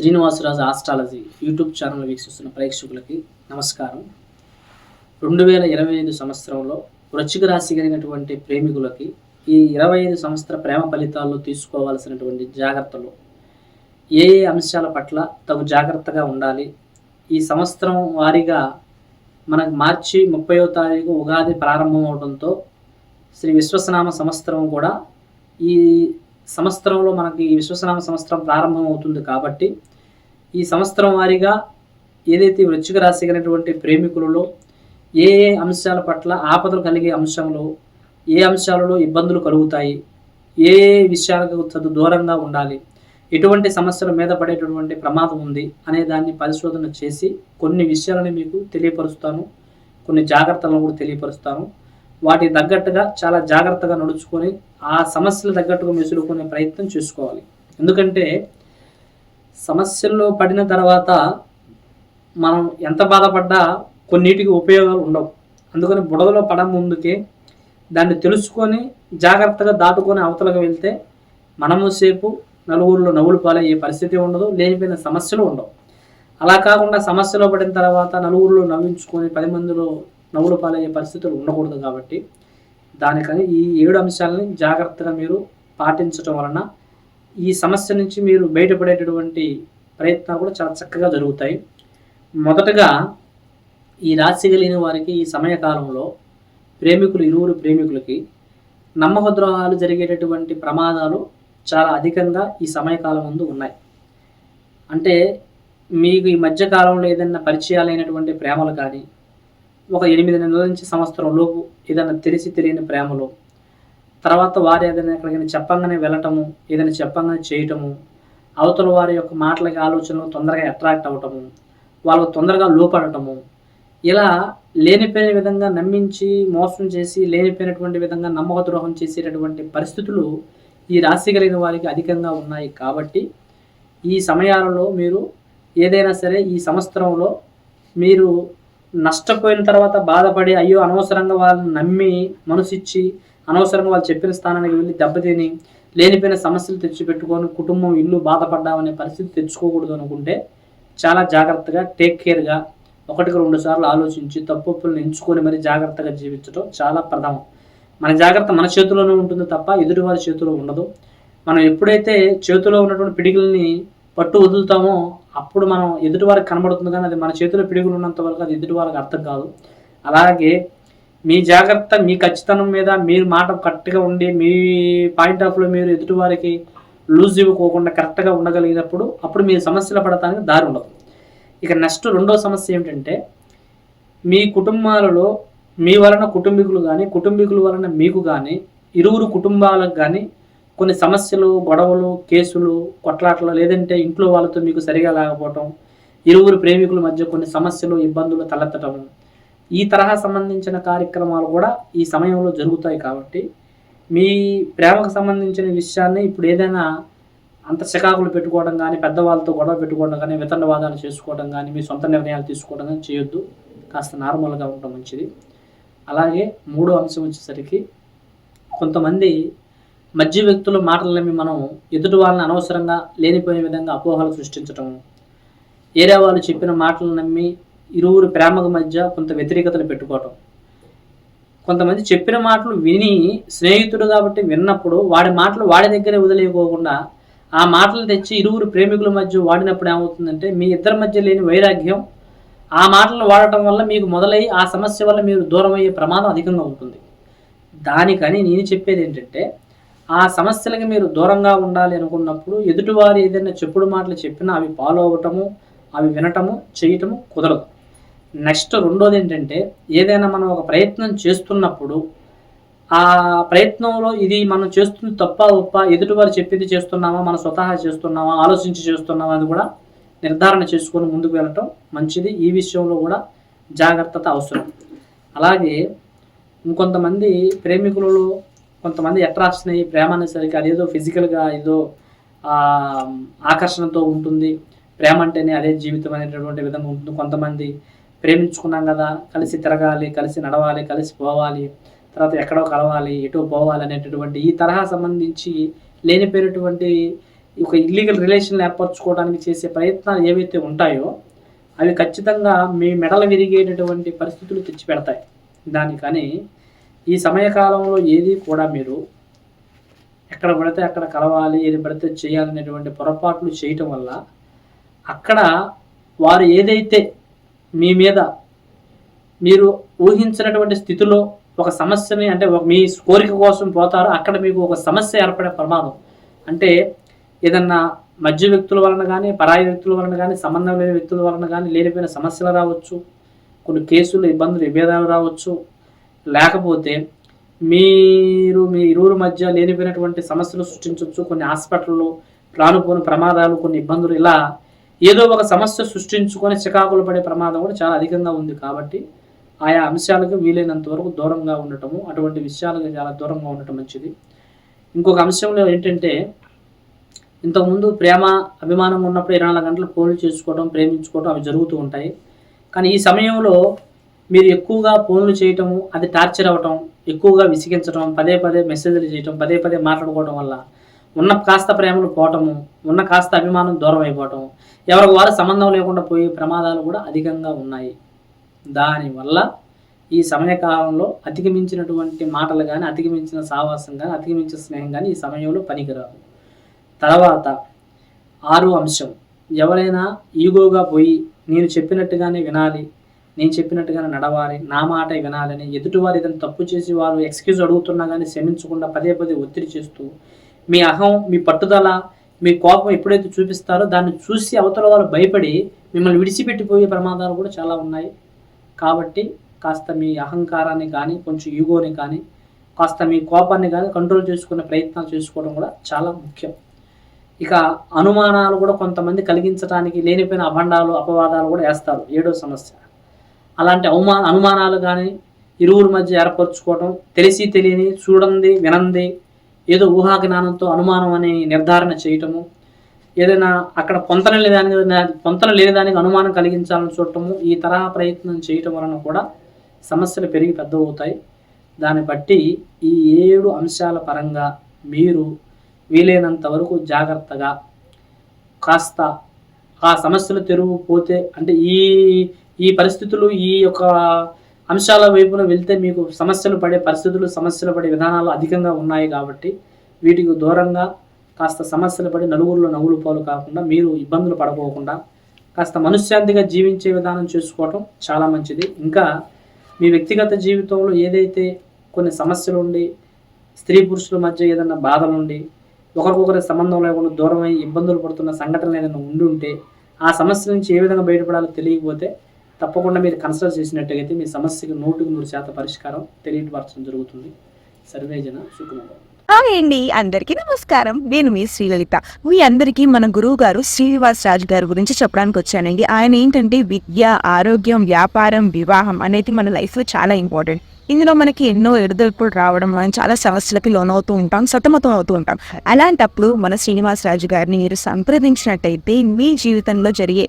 Srinivasaraju astrology YouTube channel వీక్షిస్తున్న ప్రేక్షకులకి నమస్కారం. రెండు వేల ఇరవై ఐదు సంవత్సరంలో వృచ్చిక రాశి కలిగినటువంటి ప్రేమికులకి ఈ ఇరవై ఐదు సంవత్సర ప్రేమ ఫలితాల్లో తీసుకోవాల్సినటువంటి జాగ్రత్తలు. ఏ ఏ అంశాల పట్ల తగు జాగ్రత్తగా ఉండాలి? ఈ సంవత్సరం వారీగా మనకు మార్చి ముప్పయో తారీఖు ఉగాది ప్రారంభం అవడంతో శ్రీ విశ్వసనామ సంవత్సరం కూడా ఈ సంవత్సరంలో మనకి ఈ విశ్వసనామ సంవత్సరం ప్రారంభం అవుతుంది కాబట్టి ఈ సంవత్సరం వారీగా ఏదైతే వృచ్చిక రాశి కలిగినటువంటి ప్రేమికులలో ఏ ఏ అంశాల పట్ల ఆపదలు కలిగే అంశంలో ఏ అంశాలలో ఇబ్బందులు కలుగుతాయి ఏ ఏ విషయాలకు చదువు దూరంగా ఉండాలి ఎటువంటి సమస్యల మీద పడేటటువంటి ప్రమాదం ఉంది అనే దాన్ని పరిశోధన చేసి కొన్ని విషయాలను మీకు తెలియపరుస్తాను కొన్ని జాగ్రత్తలను కూడా తెలియపరుస్తాను. వాటికి తగ్గట్టుగా చాలా జాగ్రత్తగా నడుచుకొని ఆ సమస్యలు తగ్గట్టుగా మెసులుకునే ప్రయత్నం చేసుకోవాలి. ఎందుకంటే సమస్యల్లో పడిన తర్వాత మనం ఎంత బాధపడ్డా కొన్నిటికి ఉపయోగాలు ఉండవు. అందుకని బుడదలో పడ ముందుకే దాన్ని తెలుసుకొని జాగ్రత్తగా దాటుకొని అవతలకు వెళ్తే మనము సేపు నలుగురిలో నవ్వులు పాలయ్యే పరిస్థితి ఉండదు లేనిపోయిన సమస్యలు ఉండవు. అలా కాకుండా సమస్యలో పడిన తర్వాత నలుగురిలో నవ్వించుకొని పది మందిలో నవ్వుల పాలయ్యే పరిస్థితులు ఉండకూడదు కాబట్టి దానికని ఈ ఏడు అంశాలని జాగ్రత్తగా మీరు పాటించడం వలన ఈ సమస్య నుంచి మీరు బయటపడేటటువంటి ప్రయత్నాలు కూడా చాలా చక్కగా జరుగుతాయి. మొదటగా ఈ రాశి కలిగిన వారికి ఈ సమయకాలంలో ప్రేమికులు ఇరువురు ప్రేమికులకి నమ్మక ద్రోహాలు జరిగేటటువంటి ప్రమాదాలు చాలా అధికంగా ఈ సమయకాలం ముందు ఉన్నాయి. అంటే మీకు ఈ మధ్య కాలంలో ఏదైనా పరిచయాలైనటువంటి ప్రేమలు కానీ ఒక ఎనిమిది నెలల నుంచి సంవత్సరం లోపు ఏదైనా తెలిసి తెలియని ప్రేమలో. తర్వాత వారు ఏదైనా ఎక్కడికైనా చెప్పంగానే వెళ్ళటము ఏదైనా చెప్పంగానే చేయటము అవతల వారి యొక్క మాటలకి ఆలోచనలు తొందరగా అట్రాక్ట్ అవ్వటము వాళ్ళకు తొందరగా లోపడటము. ఇలా లేనిపోయిన విధంగా నమ్మించి మోసం చేసి లేనిపోయినటువంటి విధంగా నమ్మక ద్రోహం చేసేటటువంటి పరిస్థితులు ఈ రాశి కలిగిన వారికి అధికంగా ఉన్నాయి కాబట్టి ఈ సమయాలలో మీరు ఏదైనా సరే ఈ సంవత్సరంలో మీరు నష్టపోయిన తర్వాత బాధపడి అయ్యో అనవసరంగా వాళ్ళని నమ్మి మనసిచ్చి అనవసరంగా వాళ్ళు చెప్పిన స్థానానికి వెళ్ళి దెబ్బతిని లేనిపోయిన సమస్యలు తెచ్చిపెట్టుకొని కుటుంబం ఇల్లు బాధపడ్డామనే పరిస్థితి తెచ్చుకోకూడదు అనుకుంటే చాలా జాగ్రత్తగా టేక్ కేర్గా ఒకటికి రెండు సార్లు ఆలోచించి తప్పులను ఎంచుకొని మరి జాగ్రత్తగా జీవించడం చాలా ప్రధానం మన జాగ్రత్త మన చేతిలోనే ఉంటుంది తప్ప ఎదుటివారి చేతిలో ఉండదు. మనం ఎప్పుడైతే చేతిలో ఉన్నటువంటి పిడికిల్ని పట్టు వదులుతామో అప్పుడు మనం ఎదుటి వారికి కనబడుతుంది కానీ అది మన చేతిలో పిడుగులు ఉన్నంత వరకు అది ఎదుటి వారికి అర్థం కాదు. అలాగే మీ జాగ్రత్త మీ ఖచ్చితనం మీద మీరు మాట కరెక్ట్గా ఉండి మీ పాయింట్ ఆఫ్లో మీరు ఎదుటి వారికి లూజ్ ఇవ్వకోకుండా కరెక్ట్గా ఉండగలిగినప్పుడు అప్పుడు మీరు సమస్యలు పడటానికి దారి ఉండదు. ఇక నెక్స్ట్ రెండో సమస్య ఏమిటంటే మీ కుటుంబాలలో మీ వలన కుటుంబీకులు కానీ కుటుంబీకుల వలన మీకు కానీ ఇరువురు కుటుంబాలకు కానీ కొన్ని సమస్యలు గొడవలు కేసులు కొట్లాటలు లేదంటే ఇంట్లో వాళ్ళతో మీకు సరిగా లేకపోవటం ఇరువురు ప్రేమికుల మధ్య కొన్ని సమస్యలు ఇబ్బందులు తలెత్తటం. ఈ తరహా సంబంధించిన కార్యక్రమాలు కూడా ఈ సమయంలో జరుగుతాయి కాబట్టి మీ ప్రేమకు సంబంధించిన విషయాన్ని ఇప్పుడు ఏదైనా అంత చికాకులు పెట్టుకోవడం కానీ పెద్దవాళ్ళతో గొడవ పెట్టుకోవడం కానీ వితండవాదాలు చేసుకోవడం కానీ మీ సొంత నిర్ణయాలు తీసుకోవడం కానీ చేయొద్దు. కాస్త నార్మల్గా ఉండటం మంచిది. అలాగే మూడో అంశం వచ్చేసరికి కొంతమంది మధ్య వ్యక్తుల మాటలు నమ్మి మనం ఎదుటి వాళ్ళని అనవసరంగా లేనిపోయిన విధంగా అపోహలు సృష్టించటం. ఏరే వాళ్ళు చెప్పిన మాటలు నమ్మి ఇరువురు ప్రేమకు మధ్య కొంత వ్యతిరేకతలు పెట్టుకోవటం. కొంతమంది చెప్పిన మాటలు విని స్నేహితుడు కాబట్టి విన్నప్పుడు వాడి మాటలు వాడి దగ్గరే వదిలేయకోకుండా ఆ మాటలు తెచ్చి ఇరువురు ప్రేమికుల మధ్య వాడినప్పుడు ఏమవుతుందంటే మీ ఇద్దరి మధ్య లేని వైరాగ్యం ఆ మాటలు వాడటం వల్ల మీకు మొదలై ఆ సమస్య వల్ల మీరు దూరం అయ్యే ప్రమాదం అధికంగా ఉంటుంది. దానికని నేను చెప్పేది ఏంటంటే ఆ సమస్యలకి మీరు దూరంగా ఉండాలి అనుకున్నప్పుడు ఎదుటివారు ఏదైనా చెప్పుడు మాటలు చెప్పినా అవి ఫాలో అవ్వటము అవి వినటము చేయటము కుదరదు. నెక్స్ట్ రెండోది ఏంటంటే ఏదైనా మనం ఒక ప్రయత్నం చేస్తున్నప్పుడు ఆ ప్రయత్నంలో ఇది మనం చేస్తుంది తప్ప ఒప్ప ఎదుటివారు చెప్పింది చేస్తున్నామా మన స్వతహా చేస్తున్నామా ఆలోచించి చేస్తున్నామా అని కూడా నిర్ధారణ చేసుకొని ముందుకు వెళ్ళటం మంచిది. ఈ విషయంలో కూడా జాగ్రత్త అవసరం. అలాగే ఇంకొంతమంది ప్రేమికులలో కొంతమంది అట్రాక్షన్ అయ్యి ప్రేమ అనేసరికి అదేదో ఫిజికల్గా ఏదో ఆకర్షణతో ఉంటుంది. ప్రేమ అంటేనే అదే జీవితం అనేటటువంటి విధంగా ఉంటుంది. కొంతమంది ప్రేమించుకున్నాం కదా కలిసి తిరగాలి కలిసి నడవాలి కలిసి పోవాలి తర్వాత ఎక్కడో కలవాలి ఎటో పోవాలి అనేటటువంటి ఈ తరహా సంబంధించి లేనిపోయినటువంటి ఒక ఇల్లీగల్ రిలేషన్ ఏర్పరచుకోవడానికి చేసే ప్రయత్నాలు ఏవైతే ఉంటాయో అవి ఖచ్చితంగా మీ మెడలు విరిగేటటువంటి పరిస్థితులు తెచ్చిపెడతాయి. దానికని ఈ సమయకాలంలో ఏది కూడా మీరు ఎక్కడ పడితే అక్కడ కలవాలి ఏది పడితే చేయాలనేటువంటి పొరపాట్లు చేయటం వల్ల అక్కడ వారు ఏదైతే మీ మీద మీరు ఊహించినటువంటి స్థితిలో ఒక సమస్యని అంటే ఒక మీ కోరిక కోసం పోతారో అక్కడ మీకు ఒక సమస్య ఏర్పడే ప్రమాదం. అంటే ఏదన్నా మధ్య వ్యక్తుల వలన కానీ పరాయి వ్యక్తుల వలన కానీ సంబంధం లేని వ్యక్తుల వలన కానీ లేనిపోయిన సమస్యలు రావచ్చు. కొన్ని కేసులు ఇబ్బందులు విభేదాలు రావచ్చు. లేకపోతే మీరు మీ ఇరువురు మధ్య లేనిపోయినటువంటి సమస్యలు సృష్టించవచ్చు కొన్ని హాస్పిటల్లో రానుపోని ప్రమాదాలు కొన్ని ఇబ్బందులు ఇలా ఏదో ఒక సమస్య సృష్టించుకొని చికాకులు పడే ప్రమాదం కూడా చాలా అధికంగా ఉంది కాబట్టి ఆయా అంశాలకు వీలైనంత వరకు దూరంగా ఉండటము అటువంటి విషయాలకు చాలా దూరంగా ఉండటం మంచిది. ఇంకొక అంశంలో ఏంటంటే ఇంతకుముందు ప్రేమ అభిమానం ఉన్నప్పుడు ఇరవై నాలుగు గంటలు ఫోన్లు చేసుకోవడం ప్రేమించుకోవడం అవి జరుగుతూ ఉంటాయి. కానీ ఈ సమయంలో మీరు ఎక్కువగా ఫోన్లు చేయటము అది టార్చర్ అవ్వటం ఎక్కువగా విసిగించడం పదే పదే మెసేజ్లు చేయటం పదే పదే మాట్లాడుకోవడం వల్ల ఉన్న కాస్త ప్రేమలు పోవటము ఉన్న కాస్త అభిమానం దూరం అయిపోవటం ఎవరికి వారు సంబంధం లేకుండా పోయే ప్రమాదాలు కూడా అధికంగా ఉన్నాయి. దానివల్ల ఈ సమయకాలంలో అధిగమించినటువంటి మాటలు కానీ అధిగమించిన సావాసం కానీ అధిగమించిన స్నేహం కానీ ఈ సమయంలో పనికిరాదు తర్వాత ఆరో అంశం. ఎవరైనా ఈగోగా పోయి నేను చెప్పినట్టుగానే వినాలి నేను చెప్పినట్టుగానే నడవాలి నా మాట వినాలని ఎదుటివారు ఏదైనా తప్పు చేసి వారు ఎక్స్క్యూజ్ అడుగుతున్నా కానీ క్షమించకుండా పదే పదే ఒత్తిడి చేస్తూ మీ అహం మీ పట్టుదల మీ కోపం ఎప్పుడైతే చూపిస్తారో దాన్ని చూసి అవతల వాళ్ళు భయపడి మిమ్మల్ని విడిచిపెట్టిపోయే ప్రమాదాలు కూడా చాలా ఉన్నాయి. కాబట్టి కాస్త మీ అహంకారాన్ని కానీ కొంచెం ఈగోని కానీ కాస్త మీ కోపాన్ని కానీ కంట్రోల్ చేసుకునే ప్రయత్నాలు చేసుకోవడం కూడా చాలా ముఖ్యం. ఇక అనుమానాలు కూడా కొంతమంది కలిగించడానికి లేనిపోయిన అభండాలు అపవాదాలు కూడా వేస్తారు. ఏడో సమస్య. అలాంటి అవమా అనుమానాలు కానీ ఇరువుల మధ్య ఏర్పరచుకోవడం తెలిసి తెలియని చూడండి వినంది ఏదో ఊహా జ్ఞానంతో అనుమానం అని నిర్ధారణ చేయటము ఏదైనా అక్కడ పొంతన లేని పొంతన లేని దానికి అనుమానం కలిగించాలని చూడటము ఈ తరహా ప్రయత్నం చేయటం వలన కూడా సమస్యలు పెరిగి పెద్ద అవుతాయి దాన్ని బట్టి ఈ ఏడు అంశాల పరంగా మీరు వీలైనంత వరకు జాగ్రత్తగా కాస్త ఆ సమస్యలు తెరువు పోతే అంటే ఈ ఈ పరిస్థితులు ఈ యొక్క అంశాల వైపున వెళ్తే మీకు సమస్యలు పడే పరిస్థితులు సమస్యలు పడే విధానాలు అధికంగా ఉన్నాయి కాబట్టి వీటికి దూరంగా కాస్త సమస్యలు పడి నలుగురిలో నవ్వులు పాలు కాకుండా మీరు ఇబ్బందులు పడపోకుండా కాస్త మనశ్శాంతిగా జీవించే విధానం చేసుకోవటం చాలా మంచిది. ఇంకా మీ వ్యక్తిగత జీవితంలో ఏదైతే కొన్ని సమస్యలు ఉండి స్త్రీ పురుషుల మధ్య ఏదైనా బాధలు ఉండి ఒకరికొకరి సంబంధం లేకుండా దూరమై ఇబ్బందులు పడుతున్న సంఘటనలు ఏదైనా ఉండి ఉంటే ఆ సమస్య నుంచి ఏ విధంగా బయటపడాలో తెలియకపోతే తప్పకుండా మీరు కన్సల్ట్ చేసినట్టయితే మీ సమస్యకు నూటికి నూరు శాతం పరిష్కారం తెలియపరచడం జరుగుతుంది. సర్వేజన సుఖమభవ హాయ్ అండి అందరికీ నమస్కారం. నేను మీ శ్రీలలిత. మీ అందరికీ మన గురువు గారు శ్రీనివాస్ రాజు గారి గురించి చెప్పడానికి వచ్చానండి. ఆయన ఏంటంటే విద్య ఆరోగ్యం వ్యాపారం వివాహం అనేది మన లైఫ్లో చాలా ఇంపార్టెంట్. ఇందులో మనకి ఎన్నో ఎడదొడుపులు రావడం మనం చాలా సమస్యలకి లోనవుతూ ఉంటాం సతమతం అవుతూ ఉంటాం. అలాంటప్పుడు మన శ్రీనివాస్ రాజు గారిని మీరు సంప్రదించినట్టయితే మీ జీవితంలో జరిగే